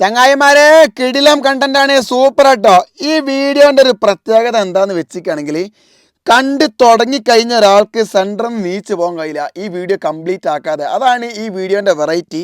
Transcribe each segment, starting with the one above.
ചങ്ങായിമാരെ കിടിലം കണ്ടന്റ് ആണ് സൂപ്പർ ആട്ടോ. ഈ വീഡിയോന്റെ ഒരു പ്രത്യേകത എന്താന്ന് വെച്ചിട്ടാണെങ്കിൽ കണ്ട് തുടങ്ങിക്കഴിഞ്ഞ ഒരാൾക്ക് സെൻട്രം നീച്ച് പോകാൻ കഴിയില്ല. ഈ വീഡിയോ കംപ്ലീറ്റ് ആക്കാതെ. അതാണ് ഈ വീഡിയോന്റെ വെറൈറ്റി.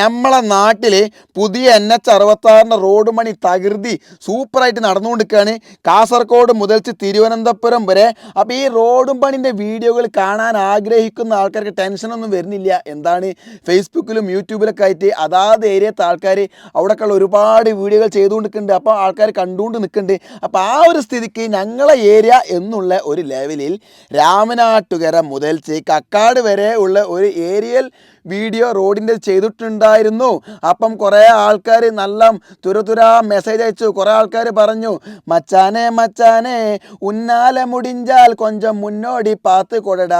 നമ്മളെ നാട്ടിൽ പുതിയ എൻ എച്ച് അറുപത്താറിന്റെ റോഡ് പണി തകൃതി സൂപ്പറായിട്ട് നടന്നുകൊണ്ടിരിക്കുകയാണ്. കാസർഗോഡ് മുതൽ തിരുവനന്തപുരം വരെ. അപ്പോൾ ഈ റോഡും പണിന്റെ വീഡിയോകൾ കാണാൻ ആഗ്രഹിക്കുന്ന ആൾക്കാർക്ക് ടെൻഷനൊന്നും വരുന്നില്ല. എന്താണ്? ഫേസ്ബുക്കിലും യൂട്യൂബിലൊക്കെ ആയിട്ട് അതാത് ഏരിയത്തെ ആൾക്കാർ അവിടെയൊക്കെയുള്ള ഒരുപാട് വീഡിയോകൾ ചെയ്തുകൊണ്ടിരിക്കുന്നുണ്ട്. അപ്പോൾ ആൾക്കാർ കണ്ടുകൊണ്ട് നിൽക്കുന്നുണ്ട്. അപ്പോൾ ആ ഒരു സ്ഥിതിക്ക് ഞങ്ങളെ ഏരിയ എന്നുള്ള ഒരു ലെവലിൽ രാമനാട്ടുകര മുതൽ കക്കാട് വരെ ഉള്ള ഒരു ഏരിയൽ വീഡിയോ റോഡിന്റെ ചെയ്തിട്ടുണ്ടായിരുന്നു. അപ്പം കുറേ ആൾക്കാർ നല്ല തുരതുരാ മെസ്സേജ് അയച്ചു. കുറേ ആൾക്കാർ പറഞ്ഞു മച്ചാനെ മച്ചാനെ ഉന്നാല മുടിഞ്ചാൽ കൊഞ്ചം മുന്നോടി പാത്ത് കൊടട.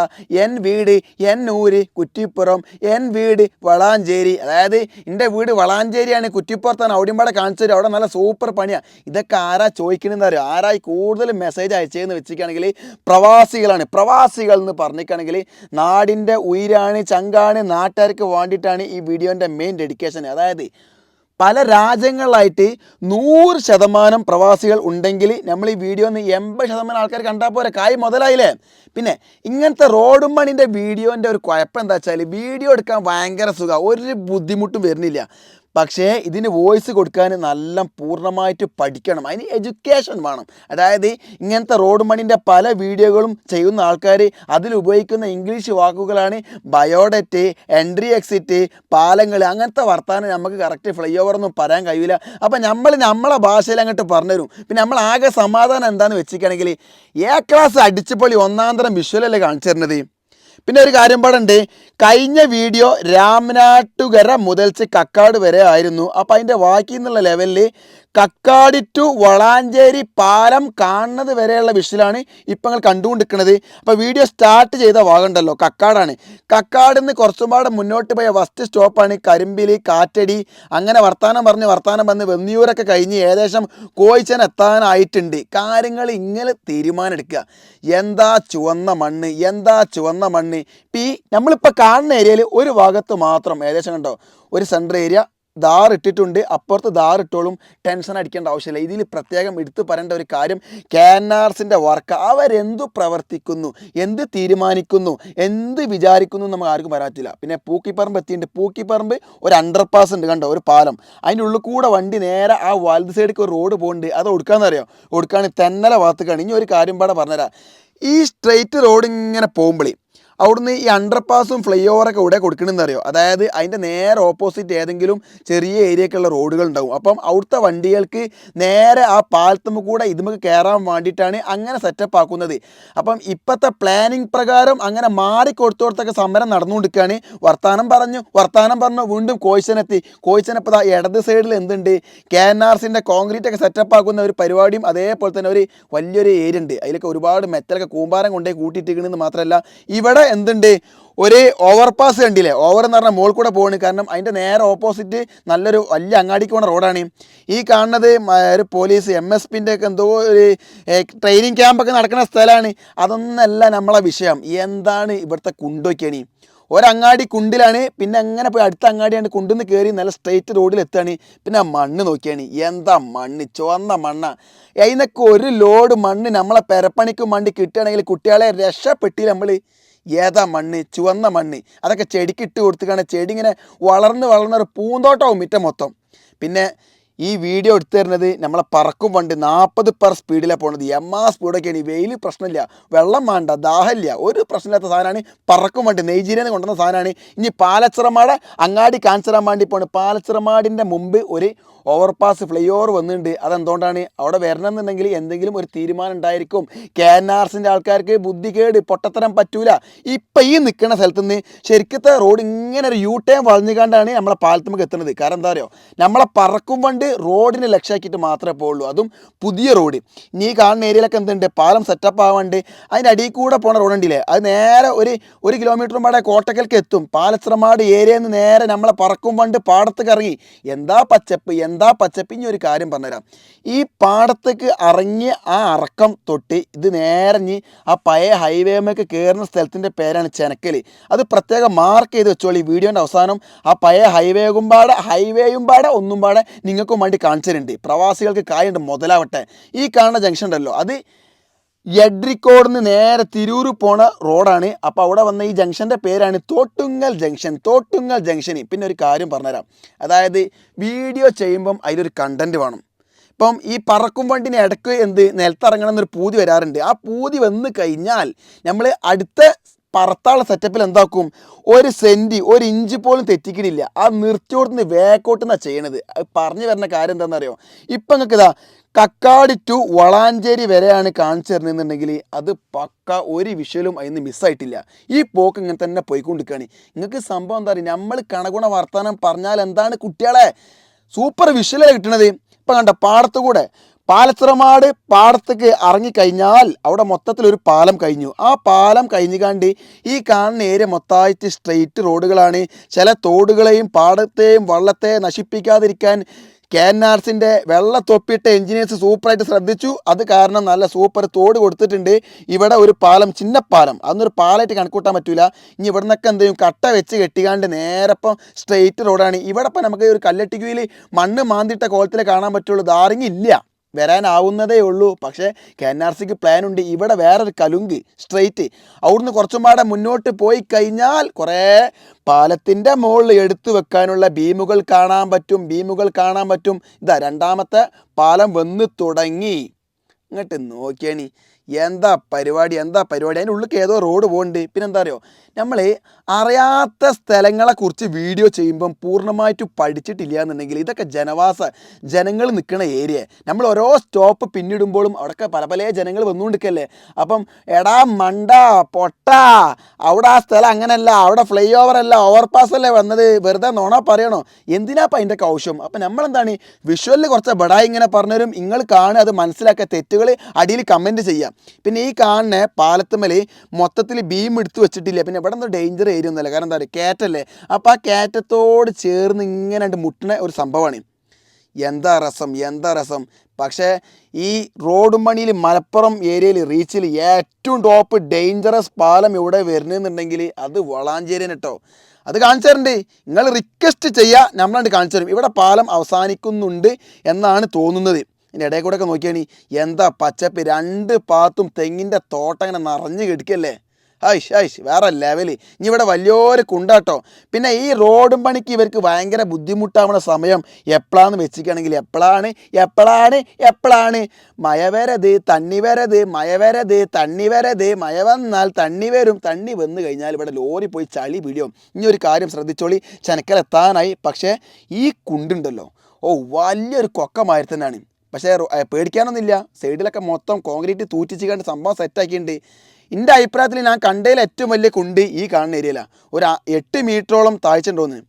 എൻ വീട് എൻ ഊര് കുറ്റിപ്പുറം എൻ വീട് വളാഞ്ചേരി. അതായത് എന്റെ വീട് വളാഞ്ചേരിയാണ്. കുറ്റിപ്പുറത്താണ്. അവിടെയും കാണിച്ചു തരും. അവിടെ നല്ല സൂപ്പർ പണിയാണ് ഇതൊക്കെ ആരാ ചോദിക്കണമെന്ന് അറിയാം? ആരായി കൂടുതൽ മെസ്സേജ് അയച്ചതെന്ന് വെച്ചിരിക്കുകയാണെങ്കിൽ പ്രവാസികളാണ്. പ്രവാസികൾ എന്ന് പറഞ്ഞിരിക്കുകയാണെങ്കിൽ നാടിന്റെ ഉയരാണ് ചങ്കാണ് നാട്ടുകാർക്ക് വേണ്ടിയിട്ടാണ് ഈ വീഡിയോന്റെ മെയിൻ ഡെഡിക്കേഷൻ അതായത് പല രാജ്യങ്ങളിലായിട്ട് നൂറ് ശതമാനം പ്രവാസികൾ ഉണ്ടെങ്കിൽ നമ്മൾ ഈ വീഡിയോ ഒന്ന് എൺപത് ശതമാനം ആൾക്കാർ കണ്ടാൽ പോരെ കായ് മുതലായില്ലേ? പിന്നെ ഇങ്ങനത്തെ റോഡും പണിന്റെ വീഡിയോന്റെ ഒരു കുഴപ്പം എന്താ വെച്ചാൽ വീഡിയോ എടുക്കാൻ ഭയങ്കര സുഖമാണ്. ഒരു ബുദ്ധിമുട്ടും വരുന്നില്ല. പക്ഷേ ഇതിന് വോയിസ് കൊടുക്കാൻ നല്ല പൂർണമായിട്ട് പഠിക്കണം. അതിന് എഡ്യൂക്കേഷൻ വേണം. അതായത് ഇങ്ങനത്തെ റോഡ് മണിന്റെ പല വീഡിയോകളും ചെയ്യുന്ന ആൾക്കാർ അതിൽ ഉപയോഗിക്കുന്ന ഇംഗ്ലീഷ് വാക്കുകളാണ് ബയോഡറ്റ് എൻട്രി എക്സിറ്റ് പാലങ്ങൾ അങ്ങനത്തെ വർത്താനം നമുക്ക് കറക്റ്റ് ഫ്ലൈ ഓവർ ഒന്നും പറയാൻ കഴിയില്ല. അപ്പം നമ്മൾ നമ്മളെ ഭാഷയിൽ അങ്ങോട്ട് പറഞ്ഞുതരും. പിന്നെ നമ്മൾ ആകെ സമാധാനം എന്താണെന്ന് വെച്ചിരിക്കുകയാണെങ്കിൽ എ ക്ലാസ് അടിച്ചുപൊളി ഒന്നാം തരം വിഷ്വലല്ലേ കാണിച്ചു തരുന്നത്? പിന്നെ ഒരു കാര്യം പാടുണ്ട്. കഴിഞ്ഞ വീഡിയോ രാമനാട്ടുകര മുതൽച്ച് കക്കാട് വരെ ആയിരുന്നു. അപ്പം അതിന്റെ ബാക്കി എന്നുള്ള ലെവലിൽ കക്കാടി ടു വളാഞ്ചേരി പാലം കാണുന്നത് വരെയുള്ള വിഷയിലാണ് ഇപ്പം നിങ്ങൾ കണ്ടുകൊണ്ടിരിക്കുന്നത്. അപ്പോൾ വീഡിയോ സ്റ്റാർട്ട് ചെയ്ത ഭാഗമുണ്ടല്ലോ കക്കാടാണ്. കക്കാട് നിന്ന് കുറച്ചുപാട് മുന്നോട്ട് പോയ ഫസ്റ്റ് സ്റ്റോപ്പാണ് കരിമ്പിലി കാറ്റടി അങ്ങനെ വർത്തമാനം പറഞ്ഞ് വർത്തമാനം പറഞ്ഞ് വെന്നിയൂരൊക്കെ കഴിഞ്ഞ് ഏകദേശം കോയിച്ചൻ എത്താനായിട്ടുണ്ട്. കാര്യങ്ങൾ ഇങ്ങനെ തീരുമാനമെടുക്കുക. എന്താ ചുവന്ന മണ്ണ് എന്താ ചുവന്ന മണ്ണ്? ഇപ്പം ഈ നമ്മളിപ്പോൾ കാണുന്ന ഏരിയയിൽ ഒരു ഭാഗത്ത് മാത്രം ഏകദേശം കണ്ടോ? ഒരു സെൻട്രൽ ഏരിയ ധാർ ഇട്ടിട്ടുണ്ട് അപ്പുറത്ത് ദാറിട്ടോളും ടെൻഷൻ അടിക്കേണ്ട ആവശ്യമില്ല. ഇതിൽ പ്രത്യേകം എടുത്തു പറയേണ്ട ഒരു കാര്യം കാനാർസിന്റെ വർക്ക്. അവരെന്തു പ്രവർത്തിക്കുന്നു? എന്ത് തീരുമാനിക്കുന്നു? എന്ത് വിചാരിക്കുന്നു നമുക്ക് ആർക്കും പറ്റില്ല. പിന്നെ പൂക്കിപ്പറമ്പ് എത്തിയിട്ടുണ്ട്. പൂക്കിപ്പറമ്പ് ഒരു അണ്ടർ പാസ് ഉണ്ട് കണ്ടോ? ഒരു പാലം. അതിന്റെ ഉള്ളിൽ കൂടെ വണ്ടി നേരെ ആ വലത് സൈഡിലേക്ക് ഒരു റോഡ് പോകുന്നുണ്ട് അത് ഒടുക്കാന്നറിയോ ഒടുക്കാണ് തെന്നല ഭാഗത്തേക്കാണ്. ഇനി ഒരു കാര്യം പാടെ പറഞ്ഞുതരാം. ഈ സ്ട്രെയിറ്റ് റോഡ് ഇങ്ങനെ പോകുമ്പോഴേ അവിടുന്ന് ഈ അണ്ടർപാസും ഫ്ലൈ ഓവറൊക്കെ ഇവിടെ കൊടുക്കണമെന്ന് അറിയോ അതായത് അതിന്റെ നേരെ ഓപ്പോസിറ്റ് ഏതെങ്കിലും ചെറിയ ഏരിയക്കുള്ള റോഡുകൾ ഉണ്ടാവും. അപ്പം അവിടുത്തെ വണ്ടികൾക്ക് നേരെ ആ പാലത്തുമ്മ കൂടെ ഇതുമൊക്കെ കയറാൻ വേണ്ടിയിട്ടാണ് അങ്ങനെ സെറ്റപ്പ് ആക്കുന്നത്. അപ്പം ഇപ്പോഴത്തെ പ്ലാനിങ് പ്രകാരം അങ്ങനെ മാറി കൊടുത്തോടത്തൊക്കെ സമരം നടന്നുകൊണ്ടിരിക്കുകയാണ്. വർത്താനം പറഞ്ഞു വർത്താനം പറഞ്ഞു വീണ്ടും കോയിച്ചനെത്തി കോയിച്ചനപ്പോൾ ഇടത് സൈഡിൽ എന്തുണ്ട്? കെ എൻ ആർ സിന്റെ കോൺക്രീറ്റ് ഒക്കെ സെറ്റപ്പ് ആക്കുന്ന ഒരു പരിപാടിയും അതേപോലെ തന്നെ ഒരു വലിയൊരു ഏരിയ ഉണ്ട്. അതിലൊക്കെ ഒരുപാട് മെറ്റലൊക്കെ കൂമ്പാരം കൊണ്ടുപോയി കൂട്ടിയിട്ടിരിക്കണമെന്ന് മാത്രമല്ല ഇവിടെ എന്തുണ്ട്? ഒരു ഓവർ പാസ് കണ്ടില്ലേ? ഓവർ എന്ന് പറഞ്ഞാൽ മോൾ കൂടെ പോവാണ്. കാരണം അതിന്റെ നേരെ ഓപ്പോസിറ്റ് നല്ലൊരു വലിയ അങ്ങാടിക്ക് പോണ റോഡാണ് ഈ കാണുന്നത് ഒരു പോലീസ് എം എസ് പിന്റെ ഒക്കെ എന്തോ ഒരു ട്രെയിനിങ് ക്യാമ്പൊക്കെ നടക്കുന്ന സ്ഥലമാണ്. അതൊന്നല്ല നമ്മളെ വിഷയം. എന്താണ് ഇവിടുത്തെ കുണ്ടൊക്കെയാണ്? ഒരങ്ങാടി കുണ്ടിലാണ്. പിന്നെ അങ്ങനെ പോയി അടുത്ത അങ്ങാടിയാണ് കുണ്ടിന്ന് കയറി നല്ല സ്ട്രെയിറ്റ് റോഡിൽ എത്തുകയാണ്. പിന്നെ മണ്ണ് നോക്കിയാണ്. എന്താ മണ്ണ്? ചുവന്ന മണ്ണ. അതിനൊക്കെ ഒരു ലോഡ് മണ്ണ് നമ്മളെ പെരപ്പണിക്കും മണ്ണ് കിട്ടുകയാണെങ്കിൽ കുട്ടികളെ രക്ഷപ്പെട്ടില്ല നമ്മൾ ഏതാ മണ്ണ്? ചുവന്ന മണ്ണ്. അതൊക്കെ ചെടിക്ക് ഇട്ട് കൊടുത്തുകാണ് ചെടി ഇങ്ങനെ വളർന്ന് വളർന്ന ഒരു പൂന്തോട്ടവും മിറ്റം മൊത്തം. പിന്നെ ഈ വീഡിയോ എടുത്തു തരുന്നത് നമ്മളെ പറക്കും വണ്ടി നാൽപ്പത് പെർ സ്പീഡിലാണ് പോണത്. ആ സ്പീഡൊക്കെയാണ് ഈ വെയിൽ പ്രശ്നമില്ല. വെള്ളം വേണ്ട. ദാഹമില്ല. ഒരു പ്രശ്നമില്ലാത്ത സാധനമാണ് പറക്കും വണ്ടി. നെയ്ജീരിയിൽ നിന്ന് കൊണ്ടുവന്ന സാധനമാണ്. ഇനി പാലച്ചിറമാട് അങ്ങാടി കാണിച്ചിടാൻ വേണ്ടി പോണ്. പാലച്ചിറമാടിന്റെ മുമ്പ് ഒരു ഓവർപാസ് ഫ്ലൈ ഓവർ വന്നിട്ടുണ്ട് അതെന്തുകൊണ്ടാണ്? അവിടെ വരണം എന്നുണ്ടെങ്കിൽ എന്തെങ്കിലും ഒരു തീരുമാനം ഉണ്ടായിരിക്കും. കെ എൻ ആർസിന്റെ ആൾക്കാർക്ക് ബുദ്ധികേട് പൊട്ടത്തരം പറ്റൂല. ഇപ്പം ഈ നിൽക്കുന്ന സ്ഥലത്ത് നിന്ന് ശരിക്കത്തെ റോഡ് ഇങ്ങനെ ഒരു യൂ ടേൺ വളഞ്ഞുകൊണ്ടാണ് നമ്മളെ പാലത്തുമ്പോൾ എത്തുന്നത്. കാരണം എന്താ പറയുക നമ്മളെ പറക്കും വണ്ട് റോഡിനെ ലക്ഷ്യാക്കിയിട്ട് മാത്രമേ പോകുള്ളൂ അതും പുതിയ റോഡ് ഇനി കാണുന്ന ഏരിയയിലൊക്കെ എന്തുണ്ട്? പാലം സെറ്റപ്പ് ആവാണ്ട് അതിന്റെ അടിയിൽ കൂടെ പോണ റോഡ് അത് നേരെ ഒരു ഒരു കിലോമീറ്റർ പാടെ കോട്ടക്കൽക്ക് എത്തും. പാലച്ചിറമാട് ഏരിയയിൽ നിന്ന് നേരെ നമ്മളെ പറക്കും വണ്ട് പാടത്ത് കറങ്ങി. എന്താ പച്ചപ്പ്? എന്താ പച്ചപ്പ് പച്ചപ്പിഞ്ഞ ഒരു കാര്യം പറഞ്ഞുതരാം. ഈ പാടത്തേക്ക് ഇറങ്ങിയ ആ അറക്കം തൊട്ട് ഇത് നേരഞ്ഞ് ആ പഴയ ഹൈവേമേക്ക് കയറുന്ന സ്ഥലത്തിന്റെ പേരാണ് ചെനക്കൽ അത് പ്രത്യേകം മാർക്ക് ചെയ്ത് വെച്ചോളി ഈ വീഡിയോന്റെ അവസാനം. ആ പഴയ ഹൈവേയും പാടെ ഹൈവേയും പാടെ ഒന്നും പാടെ നിങ്ങൾക്കും വേണ്ടി കാണിച്ചിട്ടുണ്ട്. പ്രവാസികൾക്ക് കായുണ്ട് മുതലാവട്ടെ. ഈ കാണുന്ന ജംഗ്ഷൻ ഉണ്ടല്ലോ അത് എഡ്രിക്കോട് നിന്ന് നേരെ തിരൂർ പോണ റോഡാണ്. അപ്പോൾ അവിടെ വന്ന ഈ ജംഗ്ഷന്റെ പേരാണ് തോട്ടുങ്ങൽ ജംഗ്ഷൻ. തോട്ടുങ്ങൽ ജംഗ്ഷനിൽ പിന്നെ ഒരു കാര്യം പറഞ്ഞുതരാം. അതായത് വീഡിയോ ചെയ്യുമ്പം അതിലൊരു കണ്ടന്റ് വേണം. ഇപ്പം ഈ പറക്കും വണ്ടിന് ഇടയ്ക്ക് എന്ത് നിലത്തിറങ്ങണം എന്നൊരു പൂതി വരാറുണ്ട്. ആ പൂതി വന്നു കഴിഞ്ഞാൽ നമ്മൾ അടുത്ത പറത്താള സെറ്റപ്പിൽ എന്താക്കും? ഒരു സെന്റി ഒരു ഇഞ്ച് പോലും തെറ്റിക്കണില്ല ആ നിർത്തിയോടുന്ന് വേക്കോട്ടുന്ന ചെയ്യണത്. പറഞ്ഞു വരുന്ന കാര്യം എന്താണെന്നറിയോ ഇപ്പം നിങ്ങൾക്ക് ഇതാ കക്കാടി ടു വളാഞ്ചേരി വരെയാണ് കാണിച്ചു തരുന്നതെന്നുണ്ടെങ്കിൽ അത് പക്ക ഒരു വിഷയലും അതിന് മിസ്സായിട്ടില്ല ഈ പോക്ക് ഇങ്ങനെ തന്നെ പോയിക്കൊണ്ടിരിക്കുകയാണ്. നിങ്ങൾക്ക് സംഭവം എന്താ പറയുക നമ്മൾ കണഗുണ വർത്തമാനം പറഞ്ഞാൽ എന്താണ് കുട്ടികളെ? സൂപ്പർ വിഷ്വലാണ് കിട്ടണത്? ഇപ്പം കണ്ട പാടത്ത് കൂടെ പാലച്ചിറമാട് പാടത്തേക്ക് ഇറങ്ങിക്കഴിഞ്ഞാൽ അവിടെ മൊത്തത്തിൽ ഒരു പാലം കഴിഞ്ഞു. ആ പാലം കഴിഞ്ഞുകാണ്ട് ഈ കാണുന്ന ഏരിയ മൊത്തമായിട്ട് സ്ട്രെയിറ്റ് റോഡുകളാണ് ചില തോടുകളെയും പാടത്തെയും വള്ളത്തെ നശിപ്പിക്കാതിരിക്കാൻ കെ എൻ ആർസിന്റെ വെള്ള തൊപ്പിയിട്ട എഞ്ചിനീയേഴ്സ് സൂപ്പറായിട്ട് ശ്രദ്ധിച്ചു. അത് കാരണം നല്ല സൂപ്പർ തോട് കൊടുത്തിട്ടുണ്ട്. ഇവിടെ ഒരു പാലം ചിന്നപ്പാലം അതൊന്നൊരു പാലമായിട്ട് കണക്കൂട്ടാൻ പറ്റില്ല ഇനി ഇവിടെ നിന്നൊക്കെ എന്ത് കട്ട വെച്ച് കെട്ടിക്കാണ്ട് നേരപ്പം സ്ട്രെയിറ്റ് റോഡാണ് ഇവിടെ ഇപ്പം നമുക്ക് ഒരു കല്ലട്ടിക്കുയിൽ മണ്ണ് മാന്തിട്ട കോലത്തിൽ കാണാൻ പറ്റുള്ളൂ. ധാരിങ് ഇല്ല. വരാനാവുന്നതേ ഉള്ളൂ പക്ഷേ കെ എൻ ആർ സിക്ക് പ്ലാൻ ഉണ്ട് ഇവിടെ വേറൊരു കലുങ്ക് സ്ട്രെയിറ്റ്. അവിടുന്ന് കുറച്ചും പാടെ മുന്നോട്ട് പോയി കഴിഞ്ഞാൽ കുറേ പാലത്തിന്റെ മുകളിൽ എടുത്തു വെക്കാനുള്ള ബീമുകൾ കാണാൻ പറ്റും ബീമുകൾ കാണാൻ പറ്റും. ഇതാ രണ്ടാമത്തെ പാലം വന്ന് തുടങ്ങി. ഇങ്ങോട്ട് നോക്കിയാണി. എന്താ പരിപാടി എന്താ പരിപാടി? അതിന്റെ ഉള്ളിൽ ഏതോ റോഡ് പോകുന്നുണ്ട് പിന്നെ എന്താ അറിയോ നമ്മൾ അറിയാത്ത സ്ഥലങ്ങളെക്കുറിച്ച് വീഡിയോ ചെയ്യുമ്പം പൂർണമായിട്ട് പഠിച്ചിട്ടില്ല എന്നുണ്ടെങ്കിൽ ഇതൊക്കെ ജനവാസ ജനങ്ങൾ നിൽക്കുന്ന ഏരിയ നമ്മൾ ഓരോ സ്റ്റോപ്പ് പിന്നിടുമ്പോഴും അവിടെയൊക്കെ പല പല ജനങ്ങൾ വന്നുകൊണ്ടിരിക്കല്ലേ? അപ്പം എടാ മണ്ട പൊട്ട അവിടെ ആ സ്ഥലം അങ്ങനല്ല അവിടെ ഫ്ലൈ ഓവർ അല്ല ഓവർപാസ് അല്ലേ വന്നത്? വെറുതെ നോണ പറയണോ? എന്തിനാ എന്തിനാപ്പം അതിന്റെ ആവശ്യം? അപ്പം നമ്മളെന്താണ്? വിഷ്വലിൽ കുറച്ച് ബടായി ഇങ്ങനെ പറഞ്ഞവരും നിങ്ങൾ കാണുക അത് മനസ്സിലാക്കുക. തെറ്റുകൾ അടിയിൽ കമന്റ് ചെയ്യാം പിന്നെ ഈ കാണുന്ന പാലത്തുമലി മൊത്തത്തിൽ ബീം എടുത്തു വെച്ചിട്ടില്ല? പിന്നെ ഇവിടെ എന്തോ ഡേഞ്ചർ ഏരിയ ഒന്നുമല്ല. കാരണം എന്താ പറയുക കയറ്റല്ലേ? അപ്പോൾ ആ കയറ്റത്തോട് ചേർന്ന് ഇങ്ങനെ മുട്ടണ ഒരു സംഭവമാണ്. എന്താ രസം? എന്താ രസം? പക്ഷേ ഈ റോഡ് മണിയിൽ മലപ്പുറം ഏരിയയിൽ റീച്ചിൽ ഏറ്റവും ടോപ്പ് ഡേഞ്ചറസ് പാലം ഇവിടെ വരുന്നതെന്നുണ്ടെങ്കിൽ അത് വളാഞ്ചേരി കേട്ടോ അത് കാണിച്ചു തരണ്ടേ. നിങ്ങൾ റിക്വസ്റ്റ് ചെയ്യുക നമ്മളാണ്ട് കാണിച്ചു തരും. ഇവിടെ പാലം അവസാനിക്കുന്നുണ്ട് എന്നാണ് തോന്നുന്നത്. ഇതിന്റെ ഇടയിൽ കൂടെ ഒക്കെ നോക്കിയാണ് എന്താ പച്ചപ്പ്? രണ്ട് പാത്തും തെങ്ങിന്റെ തോട്ടം ഇങ്ങനെ നിറഞ്ഞു കിടക്കല്ലേ ഐഷ് ഐഷ് വേറെ ലെവൽ ഇനി ഇവിടെ വലിയൊരു കുണ്ടാട്ടോ. പിന്നെ ഈ റോഡും പണിക്ക് ഇവർക്ക് ഭയങ്കര ബുദ്ധിമുട്ടാവുന്ന സമയം എപ്പോഴാന്ന് വെച്ചിരിക്കുകയാണെങ്കിൽ എപ്പോഴാണ് എപ്പോഴാണ് എപ്പോഴാണ് മഴ വരത് തണ്ണി വരത് മഴ വരത് തണ്ണി വരത്. മഴ വന്നാൽ തണ്ണി വരും. തണ്ണി വന്നു കഴിഞ്ഞാൽ ഇവിടെ ലോറി പോയി ചളി പിടിയും ഇനി ഒരു കാര്യം ശ്രദ്ധിച്ചോളി. ചെനക്കലെത്താനായി പക്ഷേ ഈ കുണ്ടുണ്ടല്ലോ. ഓ വലിയൊരു കൊക്കമാതിരി തന്നെയാണ്. പക്ഷേ പേടിക്കാനൊന്നുമില്ല. സൈഡിലൊക്കെ മൊത്തം കോൺക്രീറ്റ് തൂറ്റിച്ച് കണ്ട് സംഭവം സെറ്റാക്കിയിട്ടുണ്ട് എന്റെ അഭിപ്രായത്തിൽ ഞാൻ കണ്ടതിൽ ഏറ്റവും വലിയ കുണ്ട് ഈ കാണുന്ന ഏരിയയിലാണ് ഒരു എട്ട് മീറ്ററോളം താഴ്ച ഉണ്ടോന്ന്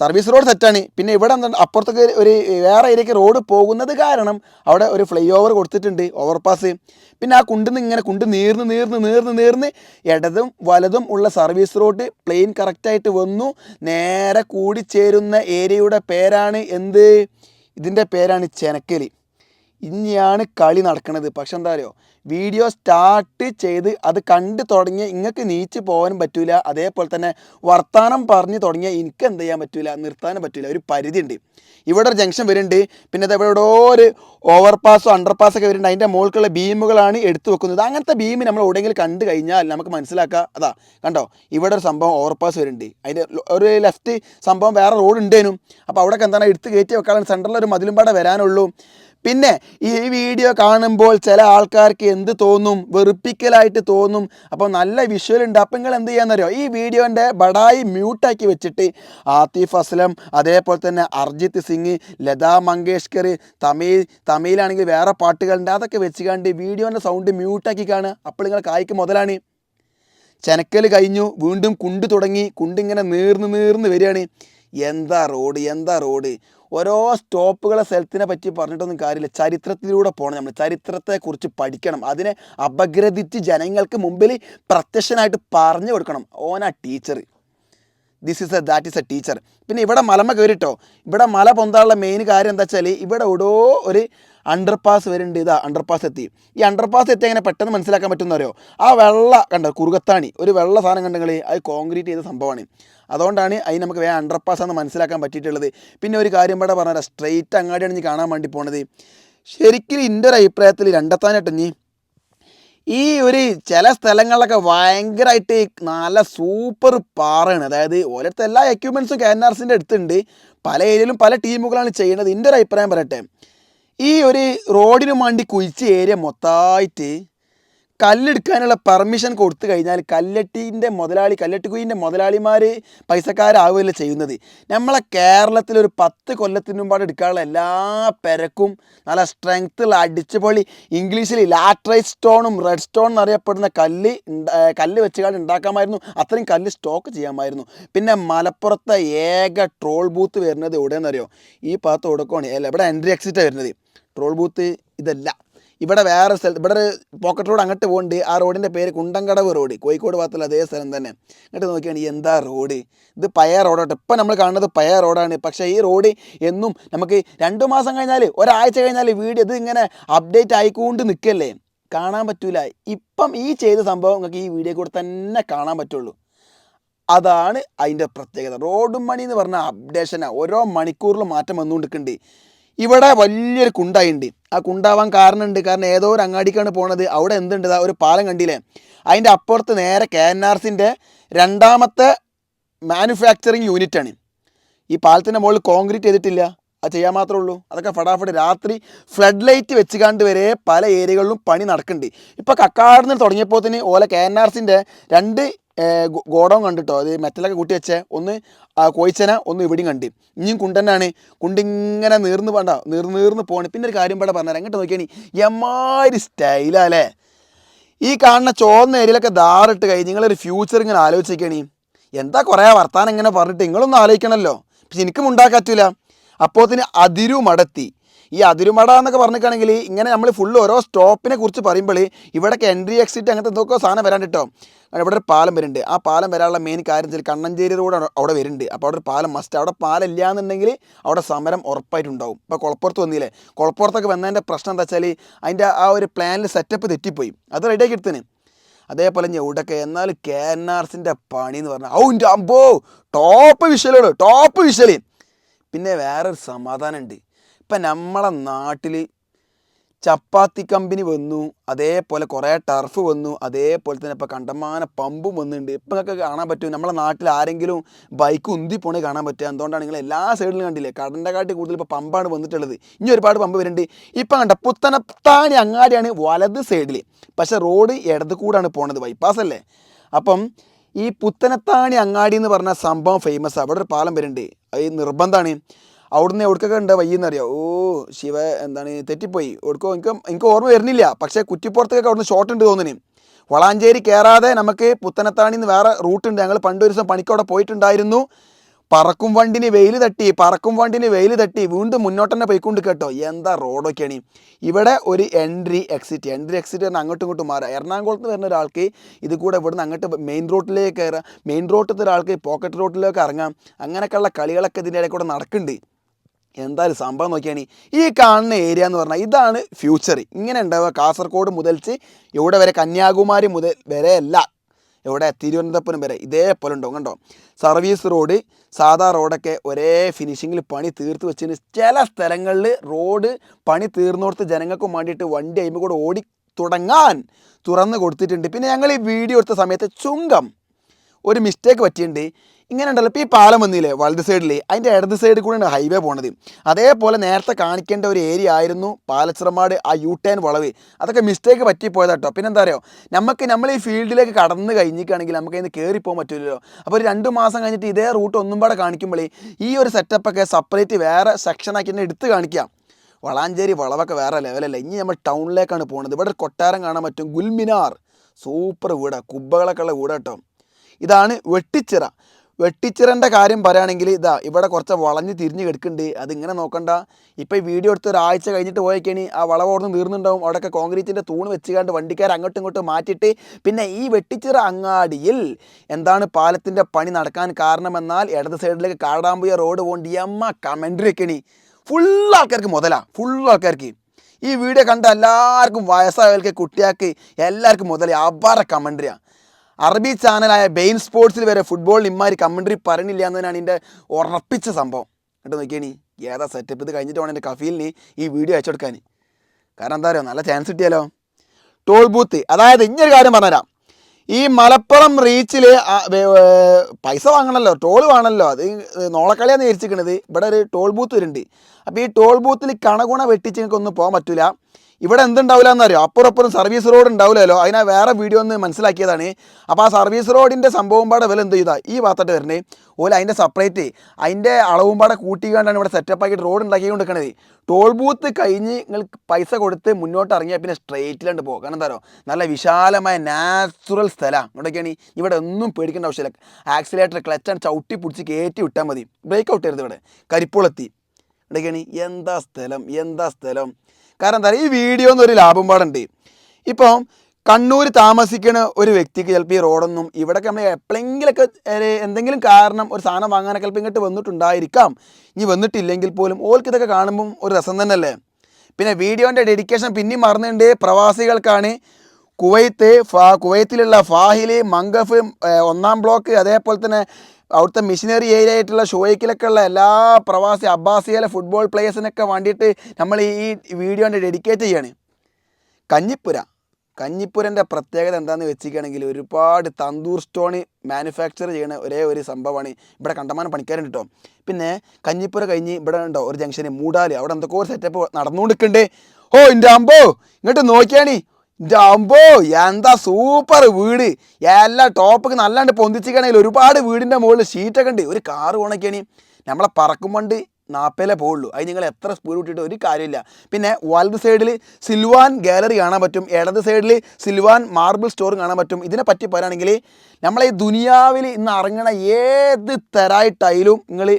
സർവീസ് റോഡ് സെറ്റാണ് പിന്നെ ഇവിടെ എന്താ അപ്പുറത്തേക്ക് ഒരു വേറെ ഏരിയക്ക് റോഡ് പോകുന്നത് കാരണം അവിടെ ഒരു ഫ്ലൈ ഓവർ കൊടുത്തിട്ടുണ്ട് ഓവർപാസ് പിന്നെ ആ കുണ്ടിന്ന് ഇങ്ങനെ കുണ്ട് നീർന്ന് നീർന്ന് നീർന്ന് നീർന്ന് ഇടതും വലതും ഉള്ള സർവീസ് റോഡ് പ്ലെയിൻ കറക്റ്റായിട്ട് വന്നു. നേരെ കൂടിച്ചേരുന്ന ഏരിയയുടെ പേരാണ് എന്ത്? ഇതിന്റെ പേരാണ് ചെനക്കലി. ഇനിയാണ് കളി നടക്കുന്നത് പക്ഷെ എന്താ അറിയോ? വീഡിയോ സ്റ്റാർട്ട് ചെയ്ത് അത് കണ്ട് തുടങ്ങിയ ഇങ്ങൾക്ക് നീച്ച് പോകാനും പറ്റൂല. അതേപോലെ തന്നെ വർത്താനം പറഞ്ഞ് തുടങ്ങിയ എനിക്ക് എന്ത് ചെയ്യാൻ പറ്റൂല? നിർത്താനും പറ്റൂല. ഒരു പരിധി ഉണ്ട് ഇവിടെ ഒരു ജംഗ്ഷൻ വരുന്നുണ്ട്. പിന്നെ എവിടെയോ ഒരു ഓവർ പാസോ അണ്ടർ പാസോ ഒക്കെ വരുന്നുണ്ട്. അതിന്റെ മുകൾക്കുള്ള ബീമുകളാണ് എടുത്തു വെക്കുന്നത്. അങ്ങനത്തെ ബീം നമ്മൾ എവിടെയെങ്കിലും കണ്ടു കഴിഞ്ഞാൽ നമുക്ക് മനസ്സിലാക്കാം. അതാ കണ്ടോ? ഇവിടെ ഒരു സംഭവം ഓവർ പാസ് വരുന്നുണ്ട്. അതിന്റെ ഒരു ലെഫ്റ്റ് സംഭവം വേറെ റോഡ് ഉണ്ടേനും. അപ്പോൾ അവിടെയൊക്കെ എന്താണ്? എടുത്ത് കയറ്റി വെക്കാനുള്ള സെന്ററിൽ ഒരു മതിലും പാടെ വരാനുള്ളൂ. പിന്നെ ഈ വീഡിയോ കാണുമ്പോൾ ചില ആൾക്കാർക്ക് എന്ത് തോന്നും? വെറുപ്പിക്കലായിട്ട് തോന്നും. അപ്പോൾ നല്ല വിഷ്വൽ ഉണ്ട്. അപ്പം നിങ്ങൾ എന്ത് ചെയ്യാന്നറിയോ? ഈ വീഡിയോന്റെ ബടായി മ്യൂട്ടാക്കി വെച്ചിട്ട് ആത്തിഫ് അസ്ലം അതേപോലെ തന്നെ അർജിത് സിംഗ് ലതാ മങ്കേഷ്കർ തമിഴ് തമിഴിലാണെങ്കിൽ വേറെ പാട്ടുകളുണ്ട്. അതൊക്കെ വെച്ച് കണ്ട് വീഡിയോന്റെ സൗണ്ട് മ്യൂട്ടാക്കി കാണുക. അപ്പോൾ നിങ്ങൾ കായ്ക്ക് മുതലാണ്. ചെനക്കൽ കഴിഞ്ഞു. വീണ്ടും കുണ്ട് തുടങ്ങി. കുണ്ടിങ്ങനെ നീർന്ന് നീർന്ന് വരികയാണ്. എന്താ റോഡ് എന്താ റോഡ് ഓരോ സ്റ്റോപ്പുകളെ സ്ഥലത്തിനെ പറ്റി പറഞ്ഞിട്ടൊന്നും കാര്യമില്ല. ചരിത്രത്തിലൂടെ പോകണം നമ്മൾ ചരിത്രത്തെക്കുറിച്ച് പഠിക്കണം. അതിനെ അപഗ്രഥിച്ച് ജനങ്ങൾക്ക് മുമ്പിൽ പ്രത്യക്ഷനായിട്ട് പറഞ്ഞു കൊടുക്കണം. ഓനാ teacher this is a that is a teacher പിന്നെ ഇവിടെ മലമ കയറിട്ടോ. ഇവിടെ മല പൊന്താനുള്ള മെയിൻ കാര്യം എന്താ വെച്ചാൽ ഇവിടെ എവിടെയോ ഒരു അണ്ടർപാസ് വരുന്നുണ്ട്. ഇതാ അണ്ടർപാസ് എത്തി. ഈ അണ്ടർപാസ് എത്തി അങ്ങനെ പെട്ടെന്ന് മനസ്സിലാക്കാൻ പറ്റുന്നറിയോ? ആ വെള്ള കണ്ടോ കുറുകത്താണി. ഒരു വെള്ള സാധനം കണ്ടെങ്കിൽ അത് കോൺക്രീറ്റ് ചെയ്ത സംഭവമാണ്. അതുകൊണ്ടാണ് അതിന് നമുക്ക് വേറെ അണ്ടർപാസ് എന്ന് മനസ്സിലാക്കാൻ പറ്റിയിട്ടുള്ളത്. പിന്നെ ഒരു കാര്യം ഇവിടെ പറഞ്ഞാൽ സ്ട്രെയിറ്റ് അങ്ങാടിയാണ് ഇനി കാണാൻ വേണ്ടി പോണത്. ശരിക്കും എന്റെ ഒരു അഭിപ്രായത്തിൽ രണ്ടെത്താനായിട്ട് ഇനി ഈ ഒരു ചില സ്ഥലങ്ങളിലൊക്കെ ഭയങ്കരമായിട്ട് നല്ല സൂപ്പർ പാറയാണ്. അതായത് ഓരോരുത്തർ എല്ലാ എക്യുപ്മെൻസും കെ എൻ ആർ സിന്റെ അടുത്തുണ്ട്. പല ഏരിയയിലും പല ടീമുകളാണ് ചെയ്യുന്നത്. എന്റെ ഒരു അഭിപ്രായം പറയട്ടെ. ഈ ഒരു റോഡിനു വേണ്ടി കുഴിച്ച ഏരിയ മൊത്തമായിട്ട് കല്ലെടുക്കാനുള്ള പെർമിഷൻ കൊടുത്തു കഴിഞ്ഞാൽ കല്ലട്ടീന്റെ മുതലാളി കല്ലട്ടിക്കുയിന്റെ മുതലാളിമാർ പൈസക്കാരാവുകയല്ല ചെയ്യുന്നത്. നമ്മളെ കേരളത്തിൽ ഒരു പത്ത് കൊല്ലത്തിന് മുമ്പാട് എടുക്കാനുള്ള എല്ലാ പെരക്കും നല്ല സ്ട്രെങ്ത്തുള്ള അടിച്ചുപൊളി ഇംഗ്ലീഷിൽ ലാട്രൈറ്റ് സ്റ്റോണും റെഡ് സ്റ്റോൺ എന്നറിയപ്പെടുന്ന കല്ല് കല്ല് വെച്ചുകാണ്ട് ഉണ്ടാക്കാമായിരുന്നു. അത്രയും കല്ല് സ്റ്റോക്ക് ചെയ്യാമായിരുന്നു. പിന്നെ മലപ്പുറത്തെ ഏക ട്രോൾ ബൂത്ത് വരുന്നത് എവിടെയെന്നറിയോ ഈ ഭാഗത്ത് കൊടുക്കുകയാണ് അല്ല ഇവിടെ എൻട്രി എക്സിറ്റ് വരുന്നത്. ട്രോൾ ബൂത്ത് ഇതല്ല. ഇവിടെ വേറെ സ്ഥലത്ത് ഇവിടെ ഒരു പോക്കറ്റ് റോഡ് അങ്ങോട്ട് പോകുന്നുണ്ട് ആ റോഡിന്റെ പേര് കുണ്ടങ്കടവ് റോഡ് കോഴിക്കോട് ഭാഗത്തുള്ള അതേ സ്ഥലം തന്നെ. എന്നിട്ട് നോക്കിയാണെങ്കിൽ എന്താ റോഡ് ഇത് പഴയ റോഡോട്ട് ഇപ്പം നമ്മൾ കാണുന്നത് പഴയ റോഡാണ് പക്ഷേ ഈ റോഡ് എന്നും നമുക്ക് രണ്ട് മാസം കഴിഞ്ഞാൽ ഒരാഴ്ച കഴിഞ്ഞാൽ വീട് ഇത് ഇങ്ങനെ അപ്ഡേറ്റ് ആയിക്കൊണ്ട് നിൽക്കല്ലേ കാണാൻ പറ്റൂല. ഇപ്പം ഈ ചെയ്ത സംഭവം നിങ്ങൾക്ക് ഈ വീഡിയോ കൂടെ തന്നെ കാണാൻ പറ്റുള്ളൂ. അതാണ് അതിന്റെ പ്രത്യേകത. റോഡും മണി എന്ന് പറഞ്ഞാൽ അപ്ഡേഷനാണ് ഓരോ മണിക്കൂറിലും മാറ്റം വന്നുകൊണ്ടിരിക്കുന്നുണ്ട്. ഇവിടെ വലിയൊരു കുണ്ടായിണ്ട്. ആ കുണ്ടാവാൻ കാരണമുണ്ട് കാരണം ഏതോ ഒരു അങ്ങാടിക്കാണ് പോണത്. അവിടെ എന്തുണ്ട്? ഒരു പാലം കണ്ടില്ലേ? അതിന്റെ അപ്പുറത്ത് നേരെ കെ എൻ ആർ സിന്റെ രണ്ടാമത്തെ മാനുഫാക്ചറിങ് യൂണിറ്റാണ് ഈ പാലത്തിന്റെ മുകളിൽ കോൺക്രീറ്റ് ചെയ്തിട്ടില്ല. അത് ചെയ്യാൻ മാത്രമേ ഉള്ളൂ. അതൊക്കെ ഫടാഫട് രാത്രി ഫ്ലഡ് ലൈറ്റ് വെച്ച് കണ്ട് വരെ പല ഏരിയകളിലും പണി നടക്കുന്നുണ്ട് ഇപ്പോൾ കക്കാടിന് തുടങ്ങിയപ്പോൾ തന്നെ ഓല കെ എൻ ആർ സിന്റെ രണ്ട് ഗോഡൗൺ കണ്ടിട്ടോ? അത് മെറ്റലൊക്കെ കൂട്ടി വെച്ചേ. ഒന്ന് കോയിച്ചന ഒന്നും ഇവിടെയും കണ്ട്. ഇനിയും കുണ്ടനാണ്. കുണ്ടിങ്ങനെ നീർന്ന് വേണ്ട നീർന്ന് നീർന്ന് പോണ് പിന്നെ ഒരു കാര്യം ഇവിടെ പറഞ്ഞാൽ അങ്ങോട്ട് നോക്കിയാണി സ്റ്റൈലാ സ്റ്റൈലല്ലേ ഈ കാണുന്ന ചോന്ന ഏരിയയിലൊക്കെ ധാറിട്ട് കഴിഞ്ഞ് നിങ്ങളൊരു ഫ്യൂച്ചർ ഇങ്ങനെ ആലോചിക്കണി എന്താ കുറേ വർത്താനം ഇങ്ങനെ പറഞ്ഞിട്ട് നിങ്ങളൊന്നും ആലോചിക്കണമല്ലോ. പക്ഷെ എനിക്കും ഉണ്ടാക്കത്തില്ല അപ്പോത്തിന് അതിരുമടത്തി. ഈ അതിരുമട എന്നൊക്കെ പറഞ്ഞിട്ടാണെങ്കിൽ ഇങ്ങനെ നമ്മൾ ഫുൾ ഓരോ സ്റ്റോപ്പിനെ കുറിച്ച് പറയുമ്പോൾ ഇവിടെയൊക്കെ എൻട്രി എക്സിറ്റ് അങ്ങനത്തെ എന്തൊക്കെ സാധനം വരാണ്ട് കേട്ടോ ഇവിടെ ഒരു പാലം വരുന്നുണ്ട്. ആ പാലം വരാനുള്ള മെയിൻ കാര്യം വെച്ചാൽ കണ്ണഞ്ചേരി റോഡ് അവിടെ- വരുന്നുണ്ട്. അപ്പോൾ അവിടെ ഒരു പാലം മസ്റ്റ് അവിടെ പാലം ഇല്ല എന്നുണ്ടെങ്കിൽ അവിടെ സമരം ഉറപ്പായിട്ടുണ്ടാവും. ഇപ്പോൾ കുളപ്പുറത്ത് വന്നില്ലേ? കുളപ്പുറത്തൊക്കെ വന്നതിന്റെ പ്രശ്നം എന്താ വെച്ചാൽ അതിന്റെ ആ ഒരു പ്ലാനിൽ സെറ്റപ്പ് തെറ്റിപ്പോയി. അത് റെഡിയാക്കി എടുത്തിന് അതേപോലെ ഞാൻ ഇവിടെയൊക്കെ എന്നാൽ കെ എൻ ആർസിന്റെ പണി എന്ന് പറഞ്ഞാൽ ഔ അമ്പോ! ടോപ്പ് വിഷലോട് ടോപ്പ് വിഷൽ പിന്നെ വേറൊരു സമാധാനമുണ്ട് ഇപ്പം നമ്മളെ നാട്ടിൽ ചപ്പാത്തി കമ്പനി വന്നു അതേപോലെ കുറേ ടർഫ് വന്നു അതേപോലെ തന്നെ ഇപ്പോൾ കണ്ടമാന പമ്പും വന്നിട്ടുണ്ട്. ഇപ്പം നിങ്ങൾക്ക് കാണാൻ പറ്റും നമ്മളെ നാട്ടിൽ ആരെങ്കിലും ബൈക്ക് ഉന്തി പോണേ കാണാൻ പറ്റുക. എന്തുകൊണ്ടാണ് നിങ്ങൾ എല്ലാ സൈഡിലും കണ്ടില്ലേ? കടന്റെ കാട്ടി കൂടുതൽ ഇപ്പോൾ പമ്പാണ് വന്നിട്ടുള്ളത്. ഇനി ഒരുപാട് പമ്പ് വരുന്നുണ്ട്. ഇപ്പം കണ്ട പുത്തനത്താണി അങ്ങാടിയാണ് വലത് സൈഡിൽ പക്ഷേ റോഡ് ഇടത് കൂടാണ് പോണത് ബൈപ്പാസ് അല്ലേ? അപ്പം ഈ പുത്തനത്താണി അങ്ങാടി എന്ന് പറഞ്ഞ സംഭവം ഫേമസ് അവിടെ ഒരു പാലം വരുന്നുണ്ട്. അത് നിർബന്ധമാണ്. അവിടുന്ന് എവിടേക്കൊക്കെ ഉണ്ട് വയ്യെന്നറിയോ? ഓ ശിവ എന്താണ് തെറ്റിപ്പോയി. എവിടേക്കോ എനിക്ക് എനിക്ക് ഓർമ്മ വരുന്നില്ല. പക്ഷേ കുറ്റിപ്പുറത്തേക്കൊക്കെ അവിടുന്ന് ഷോർട്ട് ഉണ്ട് തോന്നുന്നു. വളാഞ്ചേരി കയറാതെ നമുക്ക് പുത്തനത്താണിന്ന് വേറെ റൂട്ടുണ്ട് ഞങ്ങൾ പണ്ട് ഒരു ദിവസം പണിക്കവിടെ പോയിട്ടുണ്ടായിരുന്നു. പറക്കും വണ്ടിന് വെയിൽ തട്ടി പറക്കും വണ്ടിന് വെയിൽ തട്ടി വീണ്ടും മുന്നോട്ട് തന്നെ പോയിക്കൊണ്ട് കേട്ടോ. എന്താ റോഡൊക്കെയാണ് ഇവിടെ ഒരു എൻട്രി എക്സിറ്റ് എൻട്രി എക്സിറ്റ് പറഞ്ഞാൽ അങ്ങോട്ടും ഇങ്ങോട്ടും മാറുക എറണാകുളത്ത് നിന്ന് വരുന്ന ഒരാൾക്ക് ഇത് കൂടെ ഇവിടുന്ന് അങ്ങോട്ട് മെയിൻ റോട്ടിലേക്ക് കയറാം. മെയിൻ റോട്ടിൽ ഒരാൾക്ക് പോക്കറ്റ് റോട്ടിലേക്ക് ഇറങ്ങാം. അങ്ങനെയൊക്കെയുള്ള കളികളൊക്കെ ഇതിന്റെ ഇടയിൽ കൂടെ നടക്കുന്നുണ്ട്. എന്തായാലും സംഭവം നോക്കിയാണ്. ഈ കാണുന്ന ഏരിയ എന്ന് പറഞ്ഞാൽ ഇതാണ് ഫ്യൂച്ചർ ഇങ്ങനെ ഉണ്ടാവുക കാസർഗോഡ് മുതൽച്ച് ഇവിടെ വരെ കന്യാകുമാരി മുതൽ വരെ അല്ല ഇവിടെ തിരുവനന്തപുരം വരെ. ഇതേപോലെ ഉണ്ടാവും കണ്ടോ? സർവീസ് റോഡ് സാധാ റോഡൊക്കെ ഒരേ ഫിനിഷിങ്ങിൽ പണി തീർത്ത് വെച്ചതിന് ചില സ്ഥലങ്ങളിൽ റോഡ് പണി തീർന്നോർത്ത് ജനങ്ങൾക്കും വേണ്ടിയിട്ട് വണ്ടി അയിമ്പ് കൂടെ ഓടി തുടങ്ങാൻ തുറന്ന് കൊടുത്തിട്ടുണ്ട്. പിന്നെ ഞങ്ങൾ ഈ വീഡിയോ എടുത്ത സമയത്ത് ചുങ്കം ഒരു മിസ്റ്റേക്ക് പറ്റിയിട്ടുണ്ട് ഇങ്ങനെ ഉണ്ടല്ലോ ഇപ്പോൾ ഈ പാലം വന്നില്ലേ വലത് സൈഡിൽ അതിന്റെ ഇടത് സൈഡിൽ കൂടെയാണ് ഹൈവേ പോണത്. അതേപോലെ നേരത്തെ കാണിക്കേണ്ട ഒരു ഏരിയ ആയിരുന്നു പാലച്ചിറമാട് ആ യു ടേൺ വളവ്. അതൊക്കെ മിസ്റ്റേക്ക് പറ്റിപ്പോയതാട്ടോ. പിന്നെ എന്താ പറയുക നമുക്ക് നമ്മൾ ഈ ഫീൽഡിലേക്ക് കടന്നു കഴിഞ്ഞിട്ടാണെങ്കിൽ നമുക്ക് അതിന് കയറി പോകാൻ പറ്റില്ലല്ലോ അപ്പോൾ ഒരു രണ്ട് മാസം കഴിഞ്ഞിട്ട് ഇതേ റൂട്ട് ഒന്നും പാടെ കാണിക്കുമ്പോൾ ഈ ഒരു സെറ്റപ്പൊക്കെ സെപ്പറേറ്റ് വേറെ സെക്ഷനാക്കി തന്നെ എടുത്ത് കാണിക്കാം. വളാഞ്ചേരി വളവൊക്കെ വേറെ ലെവലല്ല ഇനി നമ്മൾ ടൗണിലേക്കാണ് പോകുന്നത് ഇവിടെ കൊട്ടാരം കാണാൻ പറ്റും. ഗുൽമിനാർ. സൂപ്പർ വീടാണ് കുബ്ബകളൊക്കെ ഉള്ള വീടാട്ടോ. ഇതാണ് വെട്ടിച്ചിറ. വെട്ടിച്ചിറന്റെ കാര്യം പറയുകയാണെങ്കിൽ ഇതാ ഇവിടെ കുറച്ച് വളഞ്ഞ് തിരിഞ്ഞ് കിടക്കുന്നുണ്ട്. അതിങ്ങനെ നോക്കണ്ട. ഇപ്പോൾ ഈ വീഡിയോ എടുത്ത് ഒരാഴ്ച കഴിഞ്ഞിട്ട് പോയേക്കാണ് ആ വളവോർന്ന് തീർന്നുണ്ടാവും അവിടെയൊക്കെ കോൺക്രീറ്റിന്റെ തൂണ് വെച്ചുകൊണ്ട് വണ്ടിക്കാർ അങ്ങോട്ടും ഇങ്ങോട്ടും മാറ്റിയിട്ട് പിന്നെ ഈ വെട്ടിച്ചിറ അങ്ങാടിയിൽ എന്താണ് പാലത്തിന്റെ പണി നടക്കാൻ കാരണമെന്നാൽ ഇടത് സൈഡിലേക്ക് കാടാമ്പുയ റോഡ് പോകേണ്ടി അമ്മ കമന്ററി ഒക്കെയാണ് ഫുൾ ആൾക്കാർക്ക് മുതലാ. ഫുൾ ആൾക്കാർക്ക്. ഈ വീഡിയോ കണ്ട എല്ലാവർക്കും വയസ്സായവർക്ക് കുട്ടിയാൾക്ക് എല്ലാവർക്കും മുതലേ. അപാര കമൻട്രിയാണ് അറബി ചാനലായ ബെയിൻ സ്പോർട്സിൽ വരെ ഫുട്ബോളിൽ ഇമ്മാരി കമൻട്രി പറഞ്ഞില്ല എന്നതിനാണ് എന്റെ ഉറപ്പിച്ച സംഭവം. കേട്ടോ നോക്കിയാണ് ഏതാ സെറ്റപ്പ് ഇത് കഴിഞ്ഞിട്ട് വേണം എന്റെ കഫീലിന് ഈ വീഡിയോ അയച്ചു കൊടുക്കാൻ. കാരണം എന്താ പറയുക നല്ല ചാൻസ് കിട്ടിയാലോ? ടോൾ ബൂത്ത് അതായത് ഇങ്ങനൊരു കാര്യം പറഞ്ഞുതരാം. ഈ മലപ്പുറം റീച്ചിൽ പൈസ വാങ്ങണമല്ലോ ടോൾ വാങ്ങണമല്ലോ അത് നോളക്കളിയാണ് വിചാരിച്ചിരിക്കണത്. ഇവിടെ ഒരു ടോൾ ബൂത്ത് വരുന്നുണ്ട്. അപ്പോൾ ഈ ടോൾ ബൂത്തിൽ കണകുണ വെട്ടിച്ച് നിങ്ങൾക്ക് ഒന്നും പോകാൻ പറ്റില്ല ഇവിടെ എന്തുണ്ടാവില്ല എന്നറിയോ? അപ്പുറം അപ്പുറം സർവീസ് റോഡ് ഉണ്ടാവില്ലല്ലോ. അതിനാ വേറെ വീഡിയോ ഒന്ന് മനസ്സിലാക്കിയതാണ്. അപ്പോൾ ആ സർവീസ് റോഡിന്റെ സംഭവം പാടെ വില എന്ത് ചെയ്താൽ ഈ ഭാഗത്തോട്ട് വരണേ. ഓല അതിന്റെ സെപ്പറേറ്റ് അതിന്റെ അളവും പാടെ കൂട്ടിക്കൊണ്ടാണ് ഇവിടെ സെറ്റപ്പ് ആക്കിയിട്ട് റോഡ് ഉണ്ടാക്കിക്കൊണ്ട് നിൽക്കണത് ടോൾ ബൂത്ത് കഴിഞ്ഞ് നിങ്ങൾ പൈസ കൊടുത്ത് മുന്നോട്ട് ഇറങ്ങിയാൽ പിന്നെ സ്ട്രെയിറ്റിലുണ്ട് പോകും. കാരണം എന്താ നല്ല വിശാലമായ നാച്ചുറൽ സ്ഥലമാണ് ഇവിടെയൊക്കെയാണ് ഇവിടെ ഒന്നും പേടിക്കേണ്ട ആവശ്യമില്ല. ആക്സിലേറ്റർ ക്ലച്ച് ആണ് ചവിട്ടി പിടിച്ച് കയറ്റി വിട്ടാൽ മതി. ബ്രേക്ക് ഔട്ട് ചെയ്യരുത് ഇവിടെ. കരിപ്പുളത്തി. ഇവിടെയൊക്കെയാണ് എന്താ സ്ഥലം? എന്താ സ്ഥലം? കാരണം എന്താ പറയുക ഈ വീഡിയോ എന്നൊരു ലാഭം പാടുണ്ട്. ഇപ്പം കണ്ണൂർ താമസിക്കുന്ന ഒരു വ്യക്തിക്ക് ചിലപ്പോൾ ഈ റോഡൊന്നും ഇവിടെയൊക്കെ നമ്മൾ എപ്പോഴെങ്കിലൊക്കെ എന്തെങ്കിലും കാരണം ഒരു സാധനം വാങ്ങാനൊക്കെ ചിലപ്പോൾ ഇങ്ങോട്ട് വന്നിട്ടുണ്ടായിരിക്കാം. ഇനി വന്നിട്ടില്ലെങ്കിൽ പോലും ഓൾക്ക് ഇതൊക്കെ കാണുമ്പം ഒരു രസം തന്നെയല്ലേ? പിന്നെ വീഡിയോന്റെ ഡെഡിക്കേഷൻ പിന്നെയും മറന്നിട്ടുണ്ട് പ്രവാസികൾക്കാണ് കുവൈത്ത് ഫാ കുവൈത്തിലുള്ള ഫാഹിൽ മങ്കഫ് ഒന്നാം ബ്ലോക്ക് അതേപോലെ തന്നെ അവിടുത്തെ മിഷനറി ഏരിയ ആയിട്ടുള്ള ഷോയ്ക്കിലൊക്കെ ഉള്ള എല്ലാ പ്രവാസി അബ്ബാസിയിലെ ഫുട്ബോൾ പ്ലേയേഴ്സിനൊക്കെ വേണ്ടിയിട്ട് നമ്മൾ ഈ വീഡിയോന്റെ ഡെഡിക്കേറ്റ് ചെയ്യാണ്. കഞ്ഞിപ്പുര. കഞ്ഞിപ്പുരന്റെ പ്രത്യേകത എന്താണെന്ന് വെച്ചിരിക്കുകയാണെങ്കിൽ ഒരുപാട് തന്തൂർ സ്റ്റോൺ മാനുഫാക്ചർ ചെയ്യുന്ന ഒരേ ഒരു സംഭവമാണ്. ഇവിടെ കണ്ടമാനം പണിക്കാരുണ്ട് കേട്ടോ പിന്നെ കഞ്ഞിപ്പുര കഴിഞ്ഞ് ഇവിടെ ഉണ്ടോ ഒരു ജംഗ്ഷന് മൂടാൽ. അവിടെ എന്തൊക്കെ ഒരു സെറ്റപ്പ് നടന്നുകൊണ്ടിരിക്കുന്നുണ്ട്. ഓ എന്റെ അമ്പോ ഇങ്ങോട്ട് നോക്കിയാണി. അമ്പോ എന്താ സൂപ്പർ വീട്. എല്ലാ ടോപ്പൊക്കെ നല്ലാണ്ട് പൊന്തിച്ചിക്കണമെങ്കിൽ ഒരുപാട് വീടിന്റെ മുകളിൽ ഷീറ്റൊക്കെ ഉണ്ട്. ഒരു കാറ് ഉണക്കിയാണ് നമ്മളെ പറക്കും കൊണ്ട് നാപ്പേലെ പോകുള്ളൂ അത് നിങ്ങൾ എത്ര സ്പീഡ് വിട്ടിട്ട് ഒരു കാര്യമില്ല. പിന്നെ വലത് സൈഡിൽ സിൽവാൻ ഗാലറി കാണാൻ പറ്റും. ഇടത് സൈഡിൽ സിൽവാൻ മാർബിൾ സ്റ്റോർ കാണാൻ പറ്റും. ഇതിനെ പറ്റി പറയുകയാണെങ്കിൽ നമ്മളെ ഈ ദുനിയാവിൽ ഇന്ന് ഇറങ്ങണ ഏത് തരായി ടൈലും നിങ്ങൾ